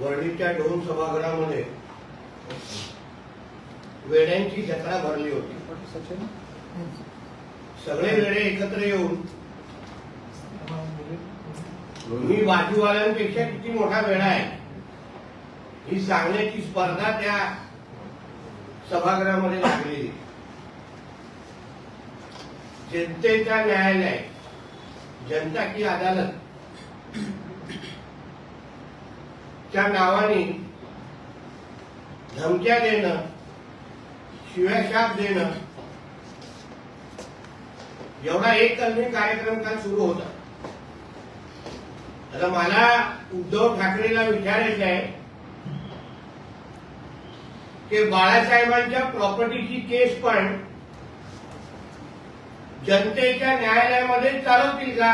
वर्णीच्या दोन सभागृहामध्ये वेड्यांची जत्रा भरली होती. सगळे वेडे एकत्र येऊन मी बाजूवाल्यांपेक्षा किती मोठा वेळा आहे ही सांगण्याची स्पर्धा त्या सभागृहामध्ये लागलेली जनतेचा न्यायालय जनता की अदालत च्या नावाने धमक्या देणं शिव्याशाप देणं एवढा एक कलमी कार्यक्रम काल सुरू होता. आता मला उद्धव ठाकरेला विचारायचं आहे की बाळासाहेबांच्या प्रॉपर्टीची केस पण जनतेच्या न्यायालयामध्ये चालवतील का?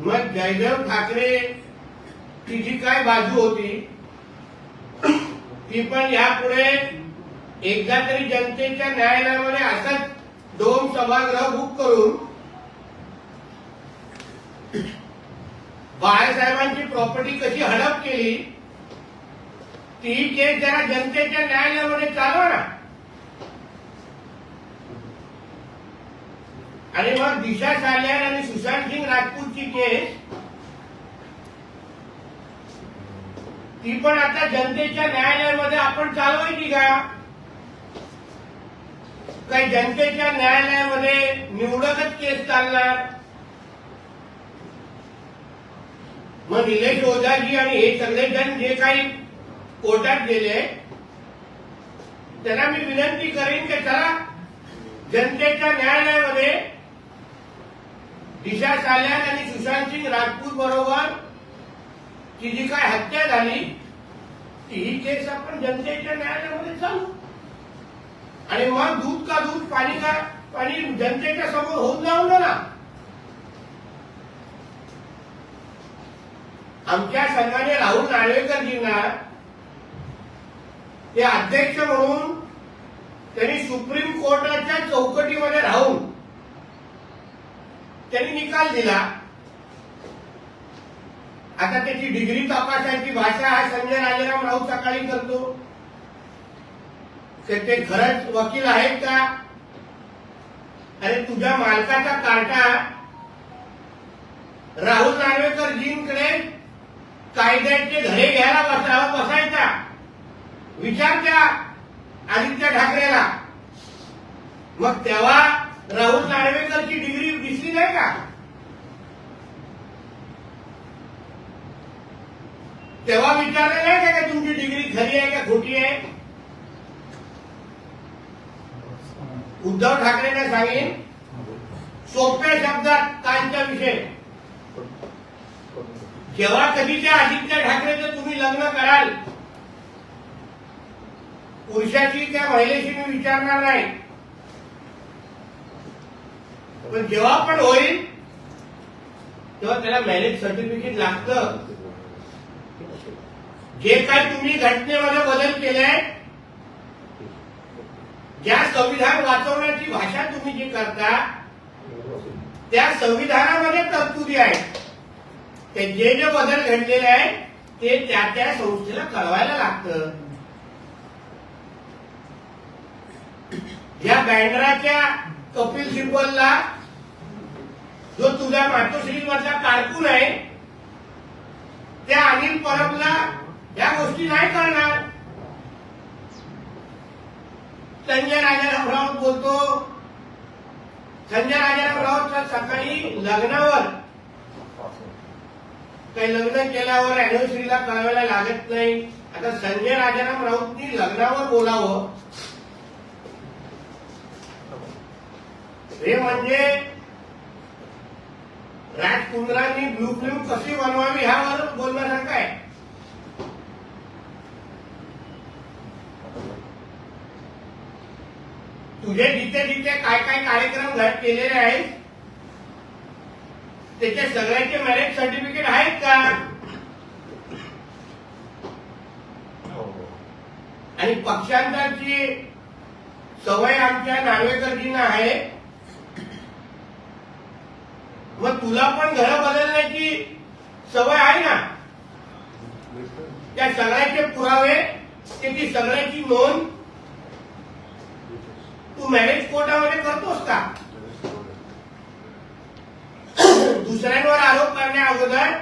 मग जयदेव ठाकरे तिची काय बाजू होती? ती पण यापुढे एकदा तरी जनतेच्या न्यायालयामध्ये असंच दोन सभागृह बुक करून बाळासाहेबांची प्रॉपर्टी कशी हडप केली ती केस जरा जनतेच्या न्यायालयामध्ये चालवा ना. आणि मग दिशा सालियान आणि सुशांत सिंग राजपूतची केस. ती पण आता जनतेच्या न्यायालयामध्ये आपण चालवायची का काही जनतेच्या न्यायालयामध्ये निवडकच केस चालणार? मग निलेश ओझाजी आणि हे सगळेजण जे काही कोर्टात गेले त्यांना मी विनंती करेन की चला जनतेच्या न्यायालयामध्ये दिशा साल्यान आणि सुशांत सिंग राजपूत बरोबर ची जी काय हत्या झाली ती ही केस आपण जनतेच्या न्यायालयामध्ये चालू. आणि मग दूध का दूध पाणी का पाणी जनतेच्या समोर होऊन जाऊन ना. आमच्या संघाने राहुल नार्वेकरजींना ते अध्यक्ष म्हणून त्यांनी सुप्रीम कोर्टाच्या चौकटीमध्ये राहून त्यांनी निकाल दिला. आता त्याची डिग्री तपासायची भाषा हा संजय राजाराम राऊत सकाळी करतो. ते खरंच वकील आहेत का? अरे तुझ्या मालकाचा कार्टा राहुल नार्वेकरजींकडे कायद्याचे धडे घ्यायला बसावा बसायचा. विचार त्या आदित्य ठाकरेला. मग तेव्हा राहुल नार्वेकरची डिग्री दिसली नाही का? तेव्हा विचारलेलं नाही का तुमची डिग्री खरी आहे का खोटी आहे? उद्धव ठाकरेंना सांगेन सोप्या शब्दात कालचा विषय? जेव्हा कधी त्या आदित्य ठाकरेचं तुम्ही लग्न कराल पुरुषाची त्या महिलेशी मी विचारणार नाही. पण जेव्हा पण होईल तेव्हा त्याला मॅरेज सर्टिफिकेट लागतं. जे काय तुम्ही घटनेमध्ये बदल केलाय ज्या संविधान वाचवण्याची भाषा तुम्ही जी करता त्या संविधानामध्ये तरतुदी आहेत. ते जे जे बदल घडलेले आहे ते त्या त्या संस्थेला कळवायला लागतं. या बँड्राच्या कपिल सिब्बलला जो तुझ्या मातोश्री कारकून आहे त्या अनिल परबला या गोष्टी नाही करणार संजय राजाराम राऊत बोलतो संजय राजाराम राऊत सकाळी लग्नावर काही लग्न केल्यावर अॅनिव्हर्सरीला कळवायला लागत नाही. आता संजय राजाराम राऊतनी लग्नावर बोलावं. हे म्हणजे राजकुंद्रांनी ब्लू फिल्म कशी बनवावी ह्यावर बोलण्यासारखं आहे. तुझे जिथे जिथे काय काय कार्यक्रम केलेले आहेत त्याचे सगळ्यांचे मॅरेज सर्टिफिकेट आहेत का? हो. आणि पक्षांतरची सवय आमच्या नार्वेकरजींना आहे. मग तुला पण घर बदलण्याची सवय आहे ना? त्या सगळ्याचे पुरावे त्याची सगळ्याची नोंद तू मॅरेज कोर्टामध्ये करतोस का? दुसऱ्यांवर आरोप करण्या अगोदर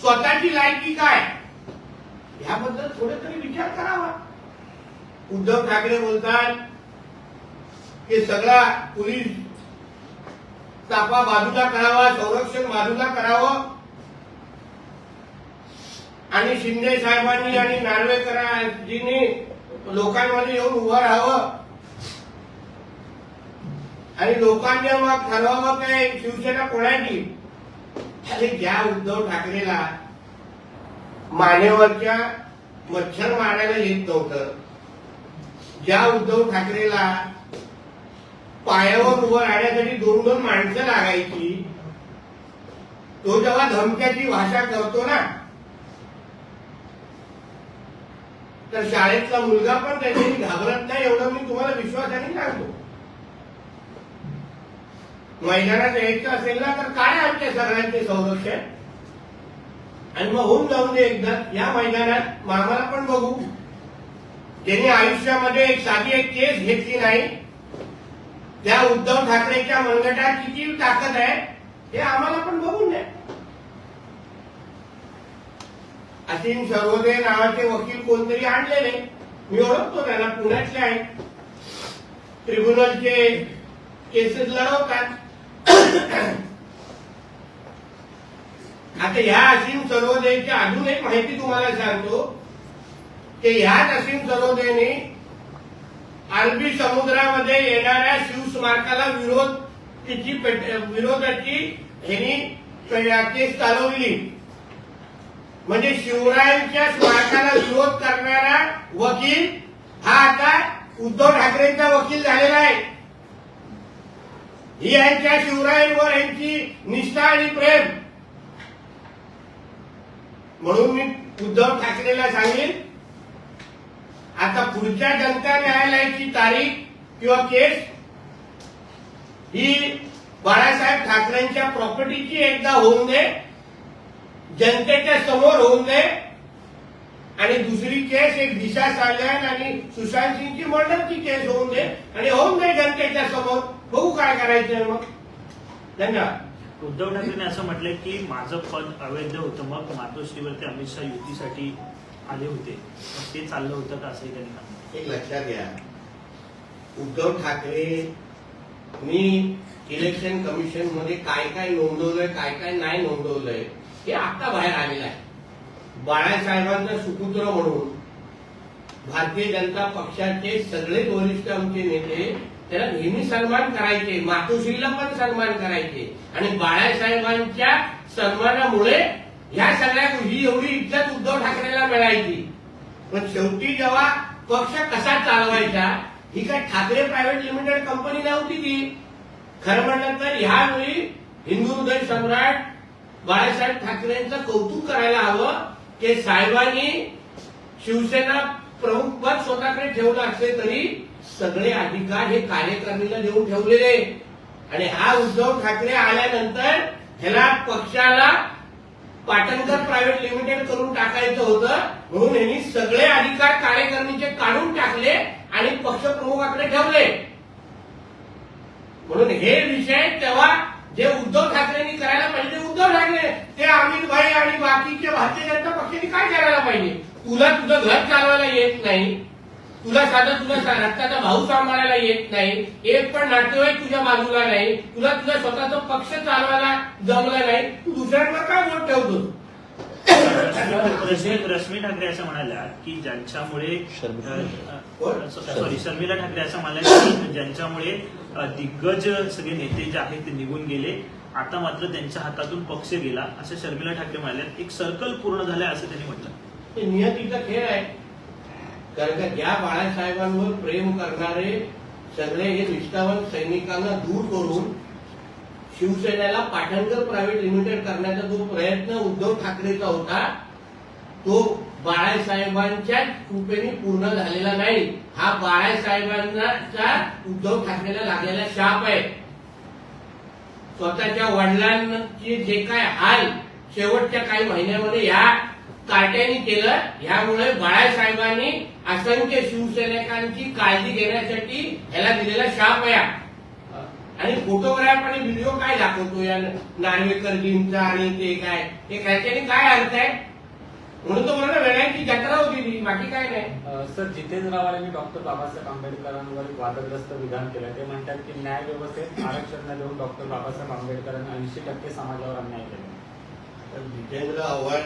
स्वतःची लायकी काय? याबद्दल थोडे तरी विचार करावा. उद्धव ठाकरे बोलतात हे सगळा पोलीस ताफा बाजूला करावा संरक्षण बाजूला करावं. आणि शिंदे साहेबांनी आणि नार्वेकरांनी लोकांमध्ये येऊन उभं राहावं. आणि लोकांनी मग ठरवावं काय? शिवसेना कोणाची? अरे ज्या उद्धव ठाकरेला मानेवरच्या मच्छर मारायला येत नव्हतं ज्या उद्धव ठाकरेला पायावर उभं राहण्यासाठी दोन दोन माणसं लागायची. तो जेव्हा धमक्याची भाषा करतो ना तर शाळेतला मुलगा पण त्याच्याशी घाबरत नाही एवढं मी तुम्हाला विश्वासाने सांगतो. मैदानात यायचं असेल ना तर काय आमच्या सगळ्यांचे संरक्षण? आणि मग होऊन जाऊन दे एकदा या मैदानात मामाला पण बघू. त्यांनी आयुष्यामध्ये एक साधी एक केस घेतली नाही त्या उद्धव ठाकरेच्या मनगटात किती ताकद आहे हे आम्हाला पण बघून द्या. असीम सर्वोदय नावाचे वकील कोणतरी आणलेले मी ओळखतो त्यांना पुण्यातले आहेत. ट्रिब्युनलचे केसेस लढवतात. आता ह्या असीम सर्वोदयची अजून एक माहिती तुम्हाला सांगतो की ह्याच असीम सर्वोदयने अरबी समुद्रामध्ये येणाऱ्या शिवस्मारकाला विरोध तिची विरोधाची ह्यांनी केस चालवली. म्हणजे शिवरायांच्या स्मारकाला विरोध करणारा वकील हा आता उद्धव ठाकरेंचा वकील झालेला आहे. ही यांच्या शिवरायांवर यांची निष्ठा आणि प्रेम. म्हणून मी उद्धव ठाकरेला सांगेन आता पुढच्या जनता न्यायालयाची तारीख किंवा केस ही बाळासाहेब ठाकरेंच्या प्रॉपर्टीची एकदा होऊन दे जनतेच्या समोर होऊन दे आणि दुसरी केस एक दिशा साल्यान आणि सुशांत सिंगची मर्डरची केस होऊन दे आणि होऊन दे जनतेच्या समोर. बघू काय करायचंय मग. धन्यवाद. उद्धव ठाकरेंनी असं म्हटलंय की माझं पद अवैध होतं मग मातोश्रीवरती अमित शहा युतीसाठी आले होते. ते चाललं होतं का असंही त्यांनी सांगितलं? एक लक्षात घ्या. उद्धव ठाकरे मी इलेक्शन कमिशनमध्ये काय काय नोंदवलंय काय काय नाही नोंदवलंय हे आता बाहेर आलेलं आहे. बाळासाहेबांचा सुपुत्र म्हणून भारतीय जनता पक्षाचे सगळेच वरिष्ठ आमचे नेते त्याला नेहमी सन्मान करायचे मातोश्रीला पण सन्मान करायचे. आणि बाळासाहेबांच्या सन्मानामुळे ह्या सगळ्या ही एवढी इज्जत उद्धव ठाकरेला मिळायची. पण शेवटी जेव्हा पक्ष कसा चालवायचा ही काय ठाकरे प्रायव्हेट लिमिटेड कंपनी नव्हती ती. खरं म्हणलं तर ह्यावेळी हिंदू हृदय सम्राट बाळासाहेब ठाकरेंचं कौतुक करायला हवं की साहेबांनी शिवसेना प्रमुख पद स्वतःकडे ठेवलं असले तरी सगळे अधिकार हे कार्यकारिणीला देऊन ठेवलेले. आणि हा उद्धव ठाकरे आल्यानंतर ह्याला पक्षाला पाटणकर प्रायव्हेट लिमिटेड करून टाकायचं होतं. म्हणून यांनी सगळे अधिकार कार्यकारिणीचे काढून टाकले आणि पक्षप्रमुखाकडे ठेवले. म्हणून हे विषय तेव्हा जे उद्धव ठाकरेंनी करायला पाहिजे उद्धव ठाकरे ते अमित भाई आणि बाकीचे भारतीय जनता पक्षाने काय करायला पाहिजे? तुला तुझं घर चालवायला येत नाही. तुला साधा तुला रक्ताचा भाऊ सांभाळायला येत नाही एक पण नातेवाईक तुझ्या बाजूला नाही तुला तुझा स्वतःचा पक्ष चालवायला जमला नाही तू दुसऱ्यांवर काय वोट ठेवतो रश्मी रश्मी ठाकरे असं म्हणाल्या की ज्यांच्यामुळे? सॉरी शर्मिला ठाकरे असं म्हणाल्या की ज्यांच्यामुळे दिग्गज सगळे नेते जे आहेत ते निघून गेले आता मात्र त्यांच्या हातातून पक्ष गेला असं शर्मिला ठाकरे म्हणाल्या एक सर्कल पूर्ण झालंय असं त्यांनी म्हटलं. नियतीचा खेळ आहे. कारण का ज्या बाळासाहेबांवर प्रेम करणारे सगळे हे निष्ठावंत सैनिकांना दूर करून शिवसेनेला पाटणकर प्रायव्हेट लिमिटेड करण्याचा जो प्रयत्न उद्धव ठाकरेचा होता तो बाळासाहेबांच्या कृपेने पूर्ण झालेला नाही. हा बाळासाहेबांचा उद्धव ठाकरेला लागलेला शाप आहे. स्वतःच्या वडिलांचे जे काय हाल शेवटच्या काही महिन्यामध्ये या कार्ट्याने केलं ह्यामुळे बाळासाहेबांनी असंख्य शिवसैनिकांची काळजी घेण्यासाठी ह्याला दिलेला शाप आहे. हा. आणि फोटोग्राफ आणि व्हिडिओ काय दाखवतो या नार्वेकरजींचा आणि ते काय? ते त्याने काय अर्थ आहे? म्हणून तो मला वेळाची जत्रा होती ती बाकी काय नाही. सर जितेंद्र आव्हाडांनी डॉक्टर बाबासाहेब आंबेडकरांवर एक वादग्रस्त विधान केलं. ते म्हणतात की न्याय व्यवस्थेत आरक्षण न देऊन डॉक्टर बाबासाहेब आंबेडकरांनी ऐंशी टक्के समाजावर अन्याय केला. तर जितेंद्र आव्हाड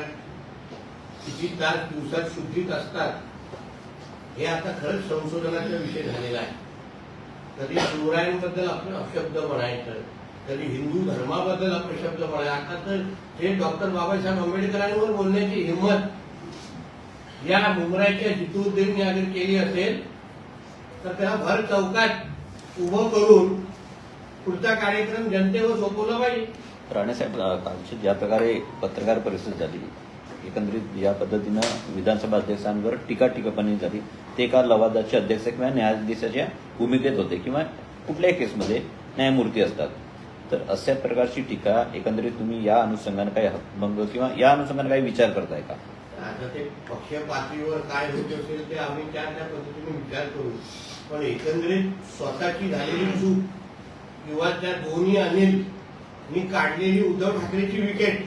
किती तास दिवसात शुद्धीत असतात हे आता खरंच संशोधनाचा विषय झालेला आहे. कधी शिवरायांबद्दल आपण अपशब्द म्हणायचं कधी हिंदू धर्माबद्दल अपशब्द म्हणायचं. आता तर हे डॉक्टर बाबासाहेब आंबेडकरांवर बोलण्याची हिंमत या मुंबईच्या जितुद्दीनने अगर केली असेल तर त्या भर चौकात उभं करून पुढचा कार्यक्रम जनतेवर सोपवला पाहिजे. राणेसाहेब कालची ज्या प्रकारे पत्रकार परिषद झाली एकंदरीत या पद्धतीनं विधानसभा अध्यक्षांवर टीका टिकापणी झाली. ते एका लवादाचे अध्यक्ष किंवा न्यायाधीशाच्या भूमिकेत होते किंवा कुठल्याही केसमध्ये न्यायमूर्ती असतात. तर अशा प्रकारची टीका एकंदरीत तुम्ही या अनुषंगाने काही हकभंग किंवा या अनुषंगाने काही विचार करताय का? आता पक्ष पातळीवर काय होते असेल ते आम्ही त्या त्या पद्धतीने विचार करू. पण एकंदरीत स्वतःची झालेली चूक किंवा त्या दोन्ही अनिल मी काढलेली उद्धव ठाकरेची विकेट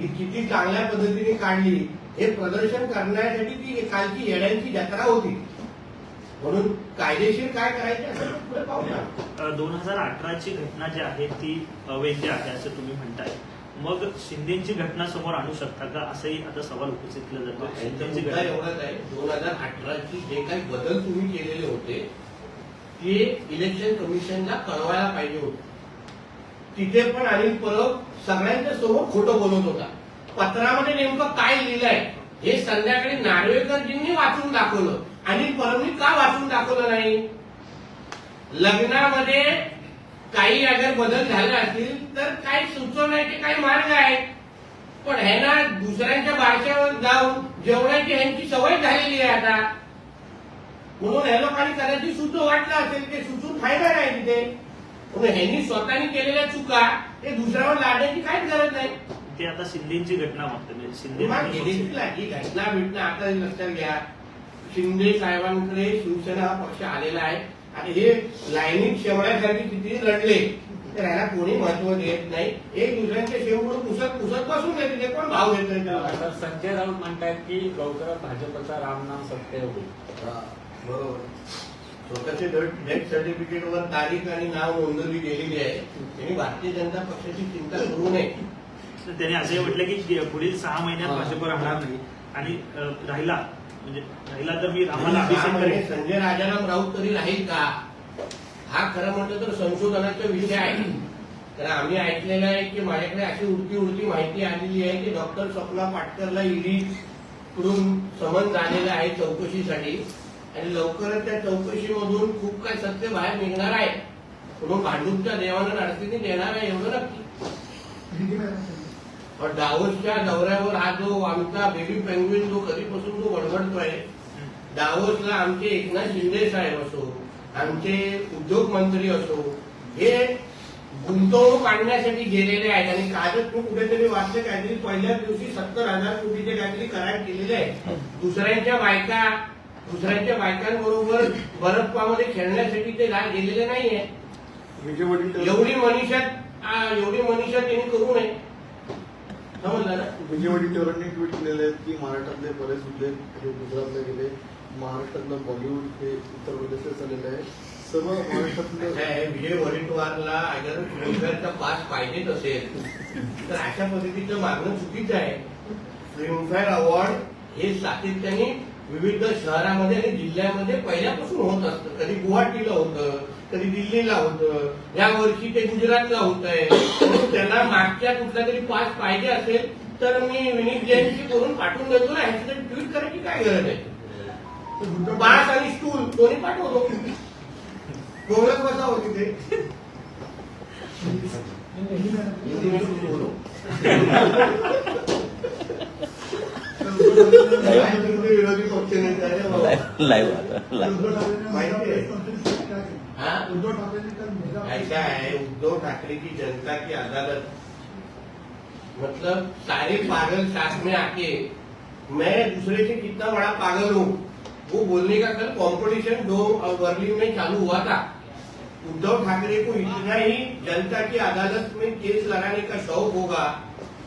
ही किती चांगल्या पद्धतीने काढली हे प्रदर्शन करण्यासाठी ती कालची येड्यांची जत्रा होती. म्हणून कायदेशीर काय करायचे दोन हजार अठराची घटना जी आहे ती अवैध आहे असं तुम्ही म्हणताय. मग शिंदेची घटना समोर आणू शकता का? असंही आता सवाल उपस्थित केला जातो शिंदेची घटना एवढाच आहे. दोन हजार अठराची जे काही बदल तुम्ही केलेले होते ते इलेक्शन कमिशनला कळवायला पाहिजे होते. तिथे पण अनिल परब सगळ्यांच्या समोर खोटं बोलत होता. पत्रामध्ये नेमकं काय लिहिलंय हे संध्याकाळी नार्वेकरजींनी वाचून दाखवलं. अनिल परबनी का वाचून दाखवलं नाही? लग्नामध्ये काही अगर बदल झाले असतील तर काही सुचवण्याचे काही मार्ग आहेत पण ह्यांना दुसऱ्यांच्या बारशावर जाऊन जेवणाची ह्यांची सवय झालेली आहे आता. म्हणून ह्या लोकांनी कदाचित सुचू वाटलं असेल ते सुचून फायदा नाही तिथे. ह्यांनी स्वतःनी केलेल्या चुका ते दुसऱ्यावर लादण्याची काहीच गरज नाही. ते आता शिंदेची घटना मागते म्हणजे शिंदे लागली घटना बिटना आता लक्षात घ्या. शिंदे साहेबांकडे शिवसेना हा पक्ष आलेला आहे आणि हे लाईनीत शेवण्यासाठी किती लढले तर ह्याला कोणी महत्त्व देत नाही. एक दुसऱ्यांच्या शेवटून पुसत पुसत बसून येते ते कोण भाव घेत त्याला? तर संजय राऊत म्हणतायत की लवकरच भाजपचा रामनाम सत्य होईल. हा, बरोबर. स्वतःचे डेथ सर्टिफिकेटवर तारीख आणि नाव नोंदवली गेलेली आहे. त्यांनी भारतीय जनता पक्षाची चिंता करू नये. त्याने असंही म्हटलं की पुढील सहा महिन्यात. भाजप राहणार नाही. आणि राहिला म्हणजे राहिला तर मी रामाला अभिषेक करेन. संजय राजाराम राऊत तरी राहील का? हा खरं म्हटलं तर संशोधनाचा विषय आहे. तर आम्ही ऐकलेलं आहे की माझ्याकडे अशी उडती उडती माहिती आलेली आहे की डॉक्टर स्वप्ना पाटकरला ईडी कडून समन झालेलं आहे चौकशीसाठी. आणि लवकरच त्या चौकशीमधून खूप काही सत्य बाहेर निघणार आहे. म्हणून भांडूपच्या देवानं अडचणी देणार आहे एवढं नक्की. पण दावोसच्या दौऱ्यावर हा जो आमचा बेबी पेंग्विन जो कधीपासून तो बडबडतोय दावोसला आमचे एकनाथ शिंदे साहेब असो आमचे उद्योग मंत्री असो हे गुंतवणूक आणण्यासाठी गेलेले आहेत आणि कालच मी कुठेतरी वाचले काहीतरी पहिल्याच दिवशी सत्तर हजार कोटीचे काहीतरी करार केलेले आहेत. दुसऱ्यांच्या बायका दुसऱ्यांच्या बायकांबरोबर बरफपामध्ये खेळण्यासाठी ते गेलेले नाहीये. एवढी मनीषा आ, एवढी मनीषा त्यांनी करू नये. समजलं ना? विजय वडीलकरांनी ट्विट केलेले आहेत की महाराष्ट्रातले बरेच मुद्दे हे गुजरातला गेले. महाराष्ट्रातलं बॉलिवूड हे उत्तर प्रदेशात चाललेलं आहे. सर्व महाराष्ट्रातलं विजय वडेट्टीवारला अगर फिल्मफेअरचा पास पाहिजेच असेल तर अशा पद्धतीचं मागणं चुकीचं आहे. फिल्मफेअर अवॉर्ड हे सातत्याने विविध शहरामध्ये आणि जिल्ह्यामध्ये पहिल्यापासून होत असतं. कधी गुवाहाटीला होतं कधी दिल्लीला होतं. या वर्षी ते गुजरातला होत आहे. त्यांना मागच्या कुठला तरी पास पाहिजे असेल तर मी विनीत जैनशी करून पाठवून देतो ना. ह्याची ट्विट करायची काय गरज आहे? पास आणि स्टूल दोन्ही पाठवतो? बोलत बसा होती ते हिंदी बोलो. ऐसा है उद्धव ठाकरे की जनता की अदालत मतलब सारे पागल साथ में आके मैं दूसरे से कितना बड़ा पागल हूँ वो बोलने का कल कंपटीशन दो वर्ली में चालू हुआ था उद्धव ठाकरे को इतना ही जनता की अदालत में केस लगाने का शौक होगा।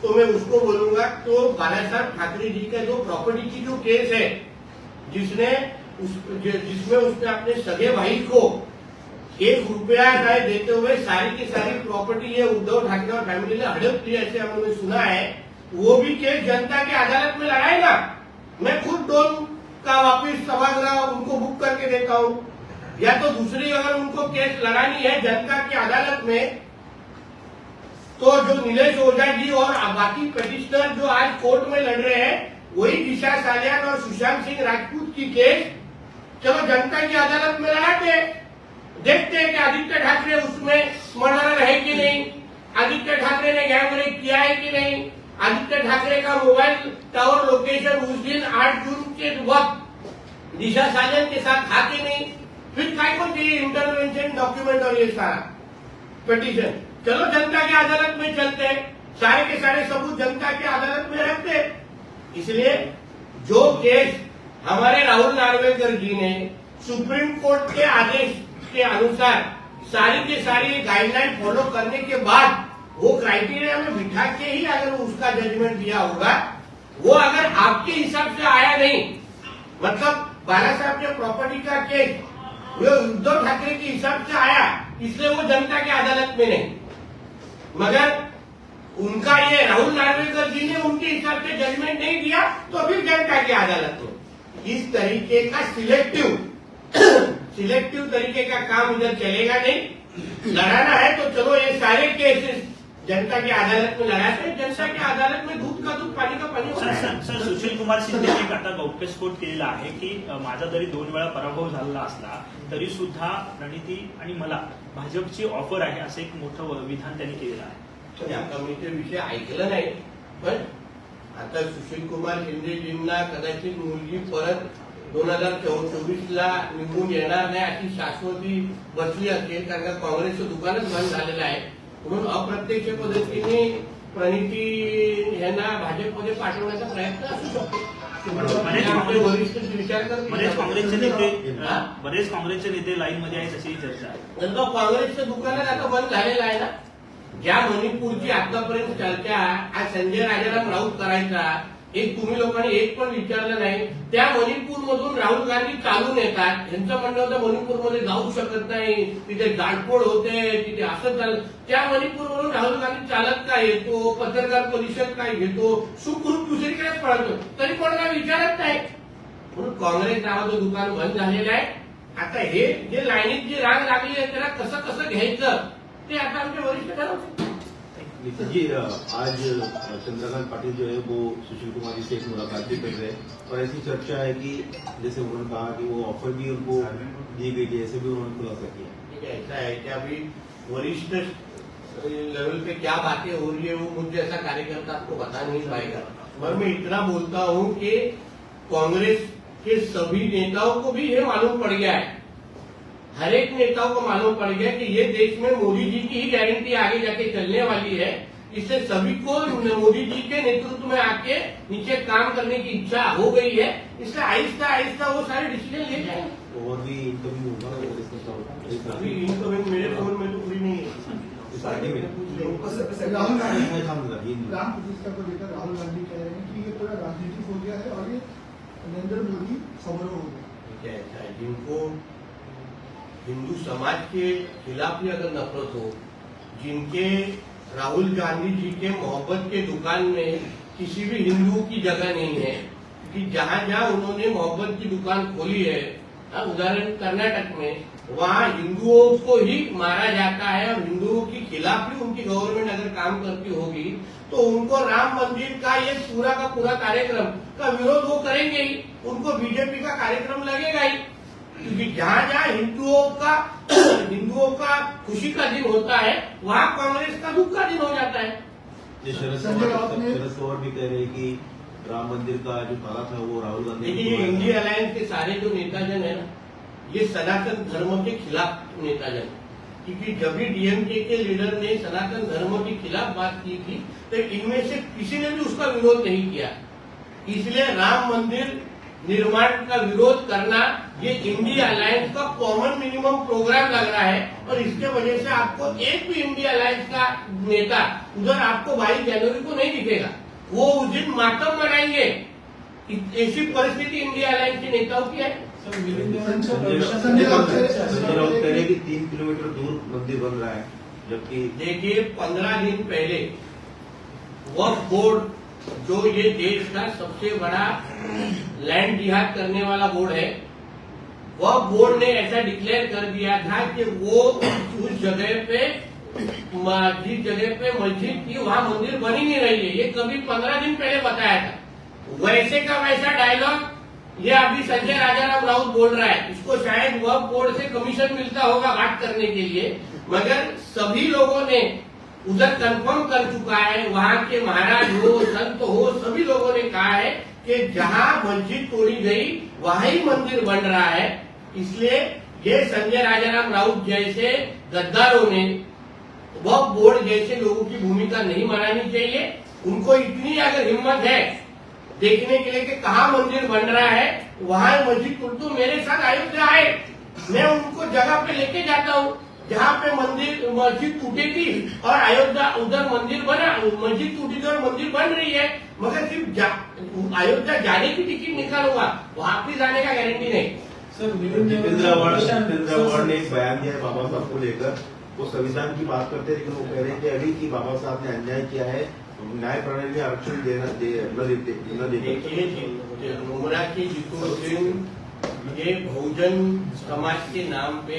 तो मैं उसको बोलूँगा तो बाला साहब ठाकरे जी का जो प्रॉपर्टी की जो केस है जिसने उस, जिसमें उसने अपने सगे भाई को एक रुपया चाहे देते हुए सारी की सारी प्रॉपर्टी ये उद्धव ठाकरे और फैमिली ने हड़प ली ऐसे हम लोगों सुना है वो भी केस जनता के अदालत में लड़ाएगा मैं खुद डोन का वापिस सभागृह उनको बुक करके देता हूँ। या तो दूसरी अगर उनको केस लड़ानी है जनता की अदालत में तो जो नीलेश ओझा जी और बाकी पिटिशनर जो आज कोर्ट में लड़ रहे हैं, वही दिशा सालियान और सुशांत सिंह राजपूत की केस चलो जनता की अदालत में लड़ाते देखते हैं कि आदित्य ठाकरे उसमें मर्डर है कि नहीं, आदित्य ठाकरे ने गैंग रेप किया है कि नहीं, आदित्य ठाकरे का मोबाइल टावर लोकेशन उस दिन आठ जून के वक्त दिशा साजन के साथ था कि नहीं, फिर काय को चाहिए इंटरवेंशन डॉक्यूमेंट और ये सारा पिटीशन चलो जनता की अदालत में चलते सारे के सारे सबूत जनता की अदालत में रखते इसलिए जो केस हमारे राहुल नार्वेकर जी ने सुप्रीम कोर्ट के आदेश के अनुसार सारी के सारी गाइडलाइन फॉलो करने के बाद, वो क्राइटेरिया में बिठा के ही अगर उसका जजमेंट दिया होगा, वो अगर आपके हिसाब से आया नहीं मतलब बाला साहब के प्रॉपर्टी का केस वो उद्धव ठाकरे के हिसाब से आया, इसलिए वो जनता की अदालत में नहीं। मगर उनका ये राहुल नार्वेकर जी ने उनके हिसाब से जजमेंट नहीं दिया तो फिर जनता की अदालत हो। इस तरीके का सिलेक्टिव सिलेक्टिव तरीके का काम उधर चलेगा नहीं। लड़ाना है तो चलो ये सारे केसेस जनता की अदालत में लड़ाते हैं जनता की अदालत में दूध का दूध पानी का पाणी सर होणार सर है. सर सुशील कुमार शिंदेने एक आता गौप्यस्फोट केलेला आहे की माझा जरी दोन वेळा पराभव झालेला असला तरी सुद्धा प्रणिती आणि मला भाजपची ऑफर आहे असं एक मोठं व- विधान त्यांनी केलेलं आहे. या कमिटी विषय ऐकलं नाही. पण आता सुशील कुमार शिंदेजींना कदाचित मुलगी परत दोन हजार चोवीस ला निघून येणार नाही अशी शाश्वती बसली असेल कारण का काँग्रेसचं दुकानच बंद झालेलं आहे. म्हणून अप्रत्यक्ष पद्धतीने प्रणिती यांना भाजपमध्ये पाठवण्याचा प्रयत्न असू शकतो. वरिष्ठ विचार. बरेच काँग्रेसचे नेते बरेच काँग्रेसचे नेते लाईन मध्ये आहेत अशी चर्चा आहे. नंतर काँग्रेसचं दुकानच आता बंद झालेलं आहे ना? ज्या मणिपूरची आतापर्यंत चर्चा आज संजय राजाराम राऊत करायचा एक तुम्ही लोकांनी एक पण विचारलं नाही. त्या मणिपूर मधून राहुल गांधी चालून येतात. यांचं म्हणणं होतं मणिपूरमध्ये जाऊ शकत नाही. तिथे जाडपोड होते. तिथे असं चालत त्या मणिपूरवरून राहुल गांधी चालत काय येतो? पत्रकार परिषद काय घेतो? सुखरूप दुसरीकडेच पळतो. तरी कोणाला विचारत नाही. म्हणून काँग्रेस नावाचं दुकान बंद झालेलं आहे. आता हे जे लाईनीत जी रांग लागली आहे त्याला कसं कसं घ्यायचं? ते आता आमच्या वरिष्ठ ठरवतो नीतीश जी आज चंद्रकांत पाटिल जो है, वो सुशील कुमार जी से एक मुलाकात भी कर रहे हैं और ऐसी चर्चा है कि जैसे उन्होंने कहा कि वो ऑफ़र भी उनको दी गई थी, ऐसे भी उन्होंने खुलासा किया। है, ऐसा है कि अभी वरिष्ठ लेवल पे क्या बातें हो रही है, वो मुझे ऐसा कार्यकर्ता आपको बता नहीं पाएगा। पर मैं इतना बोलता हूँ कि कांग्रेस के सभी नेताओं को भी ये मालूम पड़ गया है हर एक नेताओं को मालूम पड़ गया कि ये देश में मोदी जी की ही गारंटी आगे जाके चलने वाली है। इससे सभी को मोदी जी के नेतृत्व में आके नीचे काम करने की इच्छा हो गई है। इसलिए आहिस्ता आहिस्ता वो सारे डिसीज़न ले जाएँगे। तो और भी इंटरव्यू होगा अभी का मेरे फ़ोन में तो पूरी नहीं है। राहुल गांधी राम प्रतिष्ठा को लेकर राहुल गांधी कह रहे हैं कि ये पूरा राजनीतिक हो गया है और ये नरेंद्र मोदी समारोह हो गया। जिनको हिंदू समाज के खिलाफ भी अगर नफरत हो जिनके राहुल गांधी जी के मोहब्बत के दुकान में किसी भी हिंदुओं की जगह नहीं है कि जहाँ जहाँ उन्होंने मोहब्बत की दुकान खोली है हाँ, उदाहरण कर्नाटक में वहाँ हिंदुओं को ही मारा जाता है और हिंदुओं के खिलाफ भी उनकी गवर्नमेंट अगर काम करती होगी तो उनको राम मंदिर का ये पूरा का पूरा कार्यक्रम का विरोध वो करेंगे ही। उनको बीजेपी का कार्यक्रम लगेगा ही। क्योंकि जहाँ जहाँ हिंदुओं का हिंदुओं का खुशी का दिन होता है वहाँ कांग्रेस का दुख का दिन हो जाता है। शरद पवार ने- शरद पवार भी कह रहे हैं कि राम मंदिर का जो ताला था वो राहुल गांधी देखिए इंडिया अलायंस के सारे जो नेताजन है ना ये सनातन धर्म के खिलाफ नेताजन क्योंकि जब भी डीएमके के लीडर ने सनातन धर्म के खिलाफ बात की थी तो इनमें से किसी ने भी उसका विरोध नहीं किया। इसलिए राम मंदिर निर्माण का विरोध करना, ये इंडिया अलायंस का कॉमन मिनिमम प्रोग्राम लग रहा है और इसके वजह से आपको एक भी इंडिया अलायंस का नेता उधर आपको बाईस जनवरी को नहीं दिखेगा। वो उस दिन मातम मनाएँगे। ऐसी परिस्थिति इंडिया अलायंस के नेताओं की है। तीन किलोमीटर दूर मंदिर बन रहा है जबकि देखिए, पंद्रह दिन पहले वक्फ बोर्ड जो ये देश का सबसे बड़ा लैंड जिहाद करने वाला बोर्ड है, वह बोर्ड ने ऐसा डिक्लेयर कर दिया था कि वो उस जगह पे, जिस जगह पे मस्जिद थी, वहाँ मंदिर बनी नहीं रही है। ये कभी पंद्रह दिन पहले बताया था। वैसे का वैसा डायलॉग ये अभी संजय राजाराम राउत बोल रहा है। इसको शायद वह बोर्ड से कमीशन मिलता होगा बात करने के लिए। मगर सभी लोगों ने उधर कंफर्म कर चुका है, वहाँ के महाराज हो, संत हो, सभी लोगों ने कहा है कि जहाँ मस्जिद तोड़ी गई, वहाँ ही मंदिर बन रहा है। इसलिए ये संजय राजाराम राउत जैसे गद्दारों ने, वह बोर्ड जैसे लोगों की भूमिका नहीं बनानी चाहिए। उनको इतनी अगर हिम्मत है देखने के लिए कि कहा मंदिर बन रहा है, वहाँ मस्जिद तुम तो मेरे साथ अयोध्या आए मैं उनको जगह पे लेके जाता हूँ। जहाँ पे मंदिर मस्जिद टूटी थी और अयोध्या उधर मंदिर बना मस्जिद टूटी थी और मंदिर बन रही है। मगर सिर्फ़ जा, अयोध्या जाने की टिकट निकालूँगा वापिस जाने का गारंटी नहीं। सर ने एक बयान दिया है बाबा साहब को लेकर। वो संविधान की बात करते हैं लेकिन वो कह रहे हैं कि अभी की बाबा साहब ने अन्याय किया है न्याय प्रणाली में आरक्षण देना दे न देते न देते। देखिए मुमरा की ये बहुजन समाज के नाम पे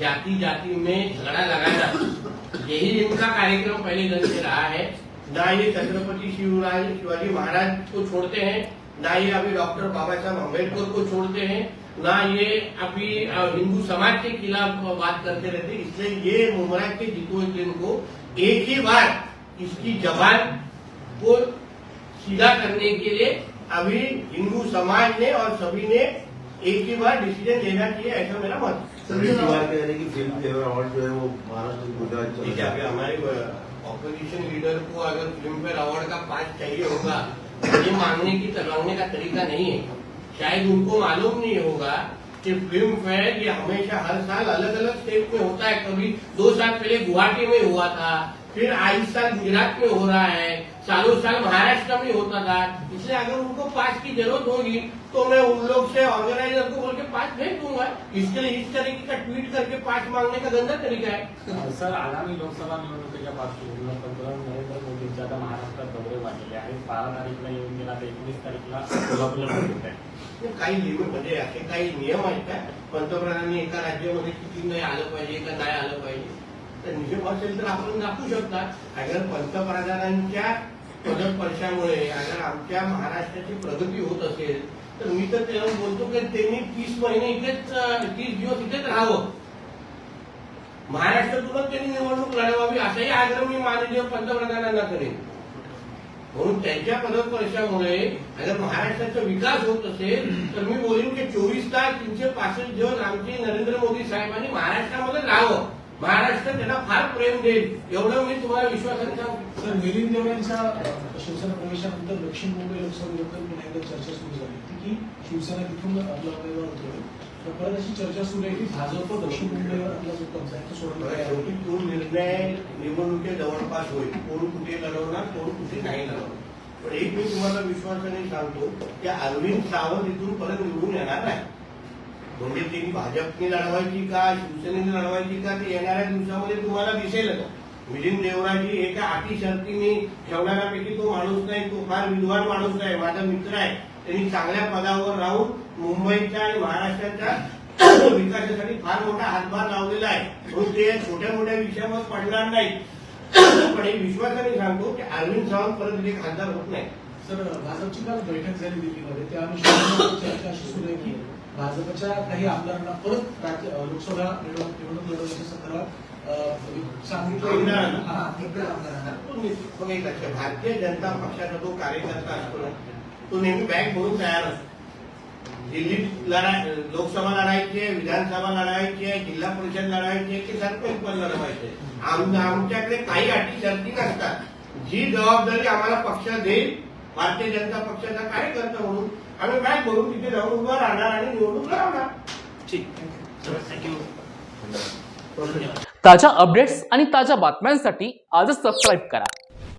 जाति जाति में झगड़ा लगाना यही इनका कार्यक्रम पहले दिन से रहा है। ना ये छत्रपति शिवराज, शिवाजी महाराज को छोड़ते हैं, ना ये अभी डॉक्टर बाबा साहब अंबेडकर को छोड़ते हैं, ना ये अभी हिंदू समाज के खिलाफ बात करते रहते इसलिए ये मुमरा के जितुद्दीन को एक ही बार इसकी जबान को सीधा करने के लिए अभी हिंदू समाज ने और सभी ने एक ही बार डिसीज़न लेना चाहिए ऐसा मेरा मत है। संजय कुमार कह रहे हैं कि फ़िल्म फेयर अवार्ड जो है वो महाराष्ट्र गुजरात ठीक है हमारे ऑपोजिशन लीडर को अगर फ़िल्म फेयर अवार्ड का पास चाहिए होगा ये मांगने की मांगने का तरीका नहीं है। शायद उनको मालूम नहीं होगा कि फ़िल्म फेयर ये हमेशा हर साल अलग अलग स्टेट में होता है। कभी दो साल पहले गुवाहाटी में हुआ था फिर आइस साल गुजरात में हो रहा है। सालों साल महाराष्ट्र में होता था इसलिए अगर उनको पास की जरूरत होगी तो मैं उन लोग से ऑर्गेनाइजर को बोल के पास भेज दूंगा। इसके लिए इस तरीके का ट्वीट करके पास मांगने का गंदा तरीका है। सर आगामी लोकसभा निवडणुकीच्या पार्श्वभूमीवर पंतप्रधान नरेंद्र मोदींच्या आता महाराष्ट्रात दौरे वाढलेले आहेत. बारा तारीखला येऊन गेला तर एकोणीस तारीखला कोल्हापूरला भेट होत आहे काही लिमिट म्हणजे असे काही नियम आहेत का? पंतप्रधानांनी एका राज्यामध्ये किती नाही आलं पाहिजे का नाही आलं पाहिजे? तर निषेध असेल तर आपण दाखवू शकता. अगर पंतप्रधानांच्या पदस्पर्शामुळे अगर आमच्या महाराष्ट्राची प्रगती होत असेल तर मी तर त्याला बोलतो की त्यांनी तीस महिने इथेच तीस दिवस इथेच राहावं. महाराष्ट्रातूनच त्यांनी निवडणूक लढवावी असाही आग्रह मी माननीय पंतप्रधानांना करेन. म्हणून त्यांच्या पदस्पर्शामुळे अगर महाराष्ट्राचा विकास होत असेल तर मी बोलेन की चोवीस तास तीनशे पासष्ट दिवस आमचे नरेंद्र मोदी साहेबांनी महाराष्ट्रामध्ये राहावं. महाराष्ट्र त्यांना फार प्रेम देईल. एवढं मी तुम्हाला विश्वासाने सांगतो सर मिलिंद देवरांच्या शिवसेना प्रवेशानंतर दक्षिण मुंबई लोकसभा निवडणूक पुन्हा एकदा चर्चा सुरू झाली होती की शिवसेना तिथून आपला उमेदवार उतरवेल तर परत अशी चर्चा सुरू आहे की भाजप दक्षिण मुंबईवर आपला जो कब्जा आहे तो सोडून निर्णय निवडणुकीच्या जवळपास होईल. कोण कुठे लढवणार कोण कुठे नाही लढवणार. पण एक मी तुम्हाला विश्वासाने सांगतो की अरविंद सावंत इथून परत निवडून येणार नाही. म्हणजे त्यांनी भाजपने लढवायची का शिवसेनेने लढवायची का ते येणाऱ्या दिवसामध्ये तुम्हाला दिसेलच. मिलिंद देवराजी एका अटी शर्तीने ठेवणाऱ्यापैकी तो माणूस नाही तो फार विद्वान माणूस आहे माझा मित्र आहे. त्यांनी चांगल्या पदावर राहून मुंबईच्या आणि महाराष्ट्राच्या विकासासाठी फार मोठा हातभार लावलेला आहे. म्हणून ते छोट्या मोठ्या विषयावर पडणार नाही. पण एक विश्वासाने सांगतो की अरविंद सावंत परत इथे खासदार होत नाही. सर भाजपची काल बैठक झाली दिल्लीमध्ये त्या अनुषंगाने चर्चा सुरू आहे. की भाजपच्या काही आमदारांना परत लोकसभा निवडणूक लढवण्याच्या संदर्भात सांगितलं आमदारांना? भारतीय जनता पक्षाचा तो कार्यकर्ता असतो तो नेहमी बॅग भरून तयार असतो. दिल्लीत लढाई लोकसभा लढायची आहे विधानसभा लढायची आहे जिल्हा परिषद लढायची आहे की सरपंच पण लढवायचे आम आमच्याकडे काही अटी शर्ती नसतात. जी जबाबदारी आम्हाला पक्ष देईल भारतीय जनता पक्षाचा कार्यकर्ता म्हणून आम्ही बॅग भरून तिथे जाऊन उभं राहणार आणि निवडणूक लढवणार. ठीक. थँक्यू ताज्या अपडेट्स आणि ताज्या बातम्यांसाठी आजच सबस्क्राईब करा.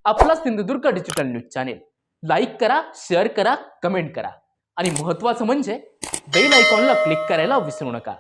आपला Sindhudurg digital news channel like करा शेअर करा कमेंट करा. आणि महत्त्वाचं म्हणजे बेल आयकॉनला क्लिक करायला विसरू नका.